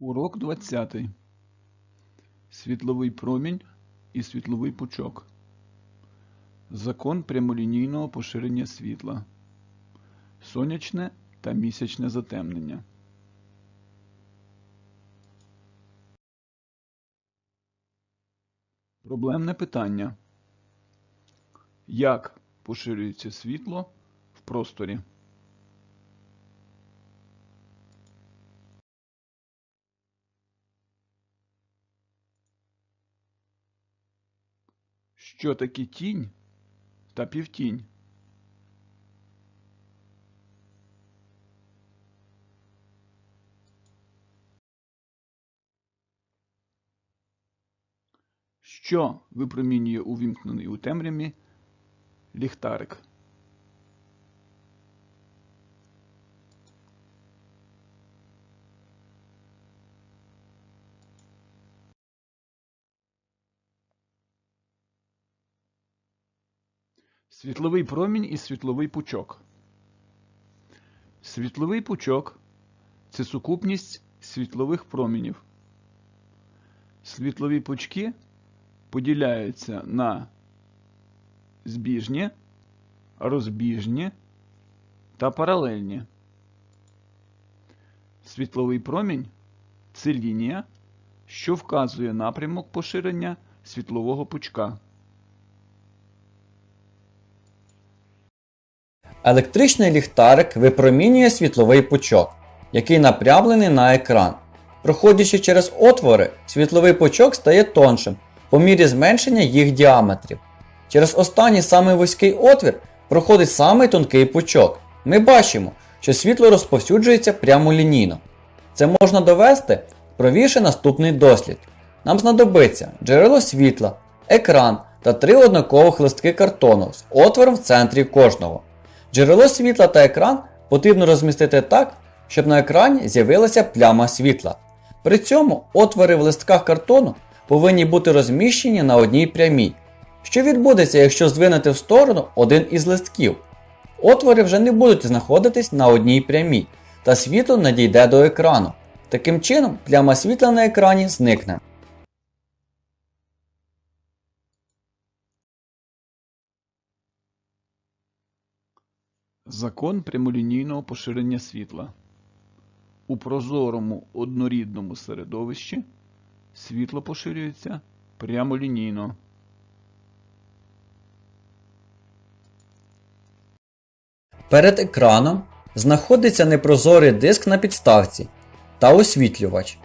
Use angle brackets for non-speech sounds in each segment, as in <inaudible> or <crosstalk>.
Урок 20. Світловий промінь і світловий пучок. Закон прямолінійного поширення світла. Сонячне та місячне затемнення. Проблемне питання. Як поширюється світло в просторі? Що таке тінь та півтінь? Що випромінює увімкнений у темряві ліхтарик? Світловий промінь і світловий пучок. Світловий пучок це сукупність світлових промінів. Світлові пучки поділяються на збіжні, розбіжні та паралельні. Світловий промінь це лінія, що вказує напрямок поширення світлового пучка. Електричний ліхтарик випромінює світловий пучок, який напрямлений на екран. Проходячи через отвори, світловий пучок стає тоншим по мірі зменшення їх діаметрів. Через останній самий вузький отвір проходить самий тонкий пучок. Ми бачимо, що світло розповсюджується прямолінійно. Це можна довести, провівши наступний дослід. Нам знадобиться джерело світла, екран та три однакових листки картону з отвором в центрі кожного. Джерело світла та екран потрібно розмістити так, щоб на екрані з'явилася пляма світла. При цьому отвори в листках картону повинні бути розміщені на одній прямій. Що відбудеться, якщо здвинути в сторону один із листків? Отвори вже не будуть знаходитись на одній прямій, та світло надійде до екрану. Таким чином, пляма світла на екрані зникне. Закон прямолінійного поширення світла. У прозорому однорідному середовищі світло поширюється прямолінійно. Перед екраном знаходиться непрозорий диск на підставці та освітлювач.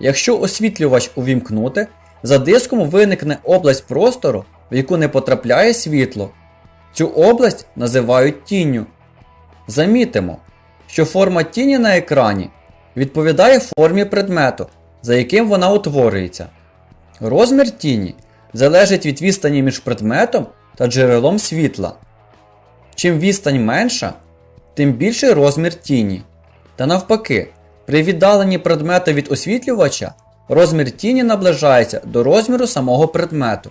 Якщо освітлювач увімкнути, за диском виникне область простору, в яку не потрапляє світло. Цю область називають тінню. Замітимо, що форма тіні на екрані відповідає формі предмету, за яким вона утворюється. Розмір тіні залежить від відстані між предметом та джерелом світла. Чим відстань менша, тим більший розмір тіні. Та навпаки, при віддаленні предмета від освітлювача розмір тіні наближається до розміру самого предмету,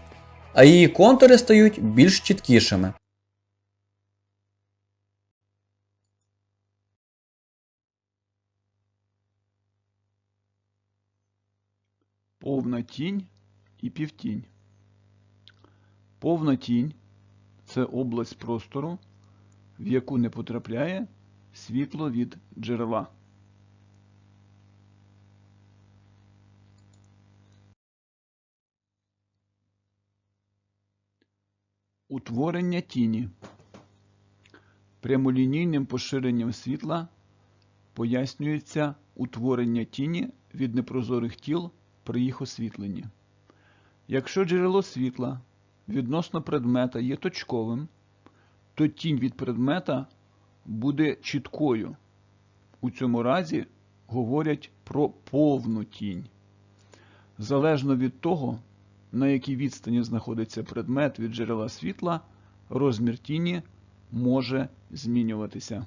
а її контури стають більш чіткішими. Повна тінь і півтінь. Повна тінь це область простору, в яку не потрапляє світло від джерела. Утворення тіні. Прямолінійним поширенням світла пояснюється утворення тіні від непрозорих тіл при їх освітленні. Якщо джерело світла відносно предмета є точковим, то тінь від предмета буде чіткою. У цьому разі говорять про повну тінь. Залежно від того, на якій відстані знаходиться предмет від джерела світла, розмір тіні може змінюватися.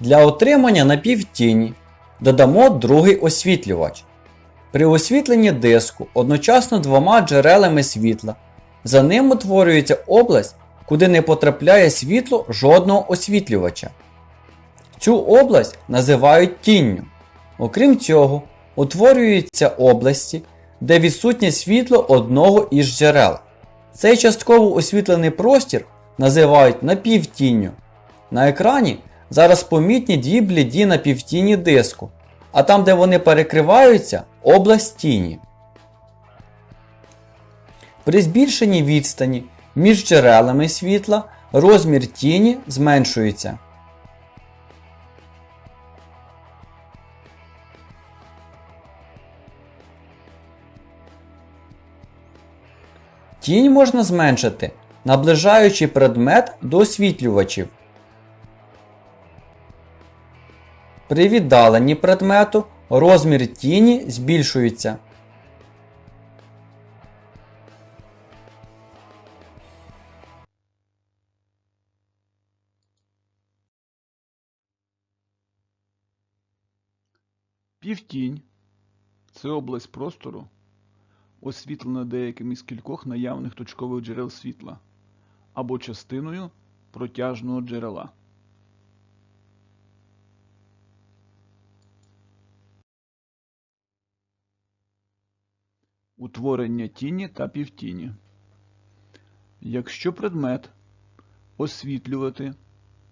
Для отримання напівтіні додамо другий освітлювач. При освітленні диску одночасно двома джерелами світла. За ним утворюється область, куди не потрапляє світло жодного освітлювача. Цю область називають тінню. Окрім цього, утворюються області, де відсутнє світло одного із джерел. Цей частково освітлений простір називають напівтінню. На екрані зараз помітні дві бліді напівтіні диску, а там, де вони перекриваються, область тіні. При збільшенні відстані між джерелами світла розмір тіні зменшується. Тінь можна зменшити, наближаючи предмет до освітлювачів. При віддаленні предмету розмір тіні збільшується. Півтінь це область простору, освітлена деяким із кількох наявних точкових джерел світла або частиною протяжного джерела. Утворення тіні та півтіні. Якщо предмет освітлювати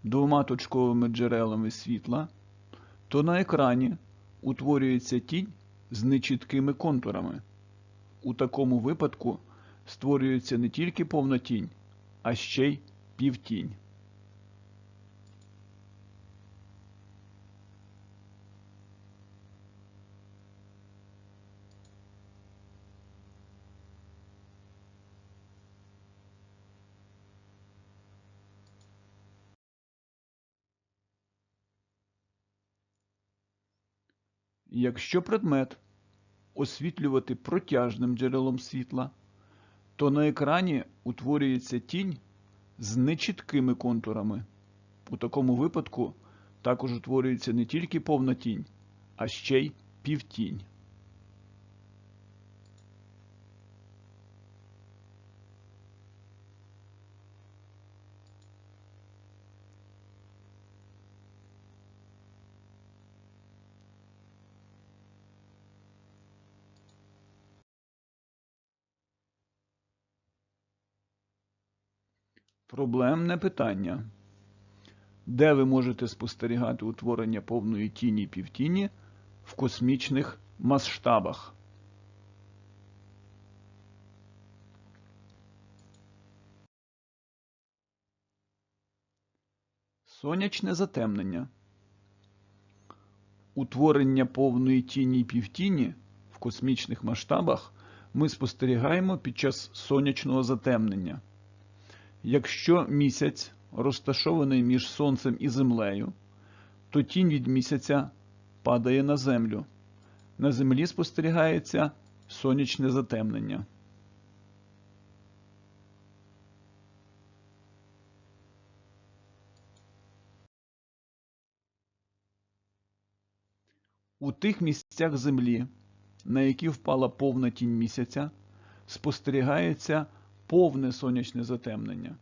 двома точковими джерелами світла, то на екрані утворюється тінь з нечіткими контурами. У такому випадку створюється не тільки повна тінь, а ще й півтінь. Якщо предмет освітлювати протяжним джерелом світла, то на екрані утворюється тінь з нечіткими контурами. У такому випадку також утворюється не тільки повна тінь, а ще й півтінь. Проблемне питання. Де ви можете спостерігати утворення повної тіні і півтіні в космічних масштабах? Сонячне затемнення. Утворення повної тіні і півтіні в космічних масштабах ми спостерігаємо під час сонячного затемнення. Якщо місяць розташований між Сонцем і Землею, то тінь від місяця падає на Землю. На Землі спостерігається сонячне затемнення. У тих місцях Землі, на які впала повна тінь місяця, спостерігається повне сонячне затемнення,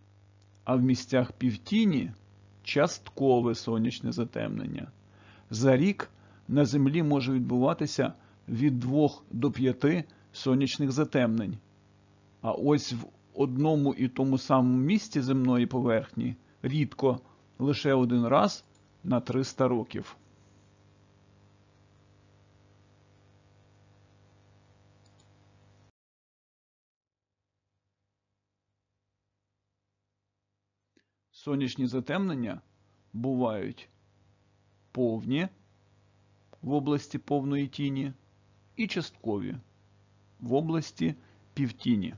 а в місцях півтіні часткове сонячне затемнення. За рік на Землі може відбуватися від 2 до 5 сонячних затемнень. А ось в одному і тому самому місці земної поверхні рідко лише один раз на 300 років. Сонячні затемнення бувають повні в області повної тіні і часткові в області півтіні.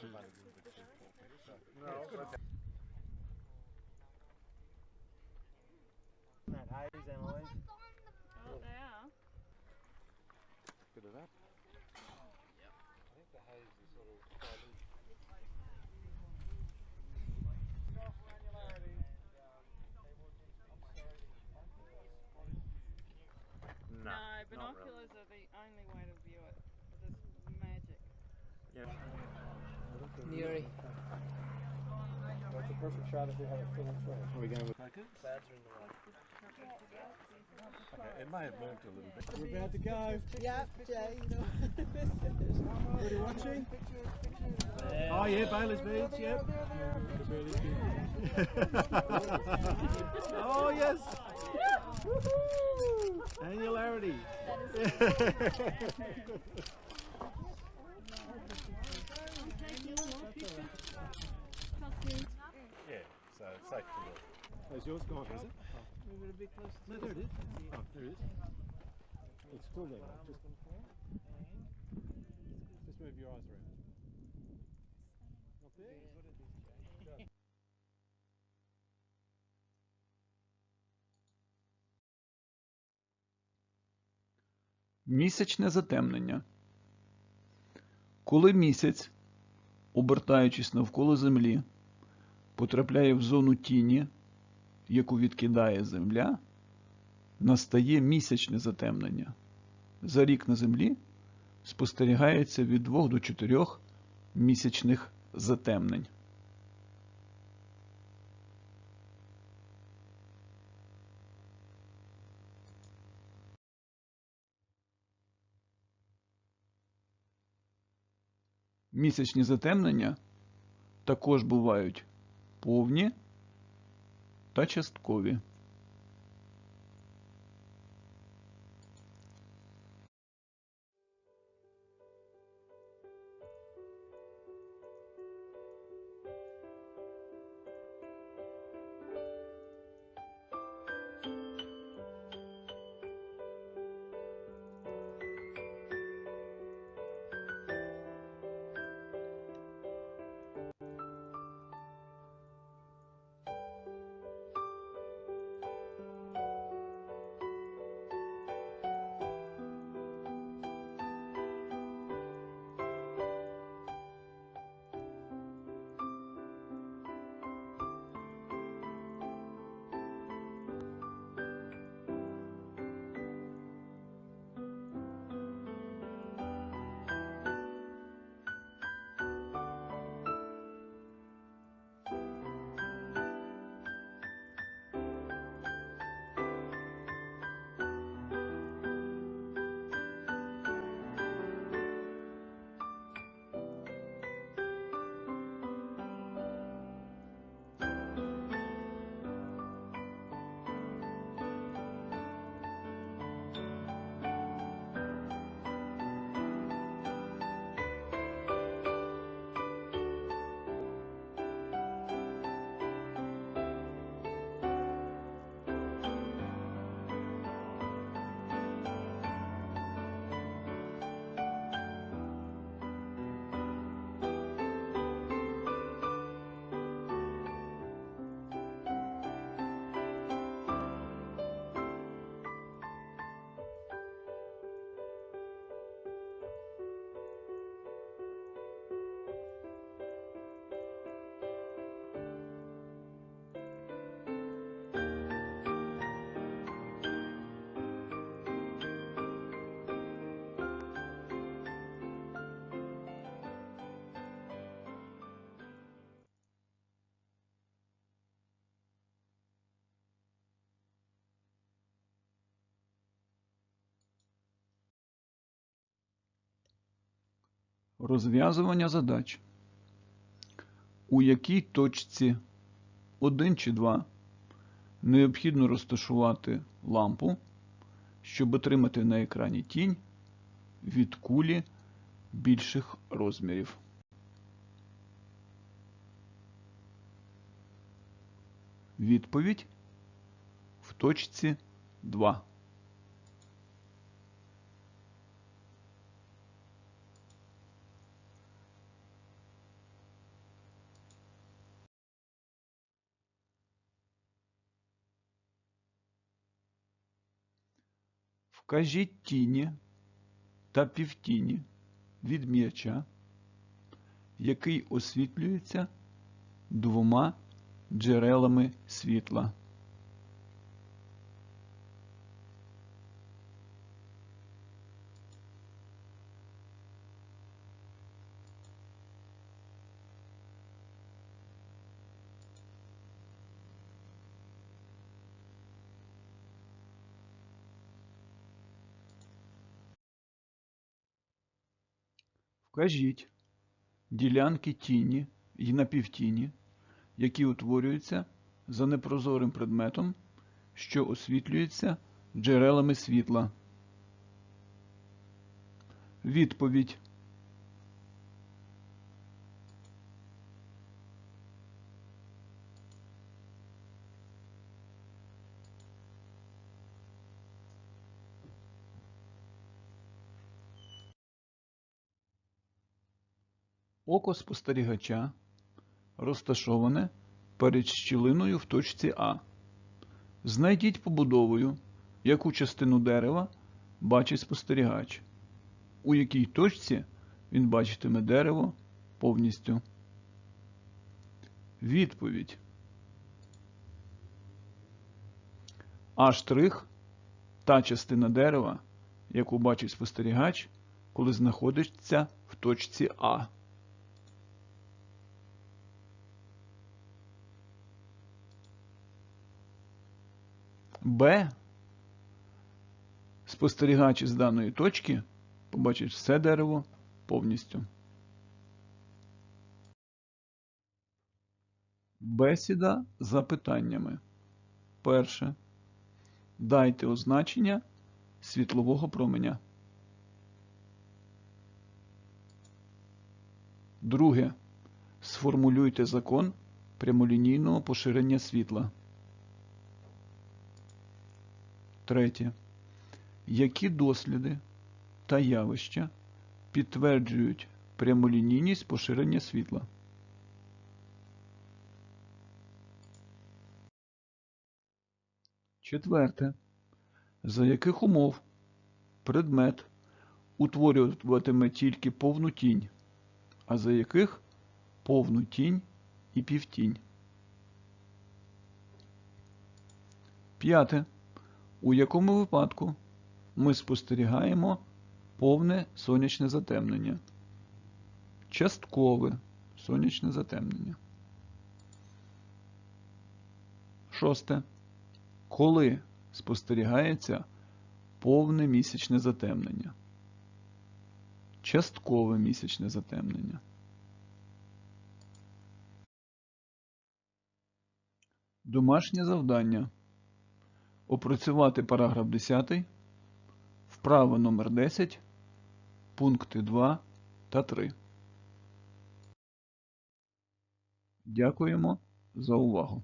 to. That haze, Emily. Oh, they are. Bit of that. I think the haze is sort of No. No, binoculars really. are the only way to view it. This magic. Yeah. Yuri. That's a perfect shot if we have a film flash. Are we going with focus? Clouds are in the way. Okay, it may have moved a little bit. We're about to go. Yeah, Jay, you know. Everybody watching? Oh yeah, Bailey's Beach, yep. <laughs> oh yes! Woohoo! Annularity. <laughs> Has yours gone, has it? Oh. Move it a bit closer. No, there it is. Yeah. Oh, there it is. It's still there. Just, just move your eyes around. Not there? Go. Місячне затемнення. Коли місяць, обертаючись навколо Землі, потрапляє в зону тіні, яку відкидає Земля, настає місячне затемнення. За рік на Землі спостерігається від 2 до 4 місячних затемнень. Місячні затемнення також бувають повні та часткові. Розв'язування задач. У якій точці 1 чи 2 необхідно розташувати лампу, щоб отримати на екрані тінь від кулі більших розмірів. Відповідь в точці 2. Вкажіть тіні, та півтіні від м'яча, який освітлюється двома джерелами світла. Вкажіть ділянки тіні і напівтіні, які утворюються за непрозорим предметом, що освітлюється джерелами світла. Відповідь. Око спостерігача розташоване перед щілиною в точці А. Знайдіть побудовою, яку частину дерева бачить спостерігач, у якій точці він бачитиме дерево повністю. Відповідь. А штрих та частина дерева, яку бачить спостерігач, коли знаходиться в точці А. Б. Спостерігач з даної точки побачить все дерево повністю. Бесіда за питаннями. Перше. Дайте означення світлового променя. Друге. Сформулюйте закон прямолінійного поширення світла. Третє. Які досліди та явища підтверджують прямолінійність поширення світла? Четверте. За яких умов предмет утворюватиме тільки повну тінь, а за яких повну тінь і півтінь? П'яте. У якому випадку ми спостерігаємо повне сонячне затемнення, часткове сонячне затемнення. Шосте. Коли спостерігається повне місячне затемнення, часткове місячне затемнення. Домашнє завдання опрацювати параграф 10, вправа номер 10, пункти 2 та 3. Дякуємо за увагу.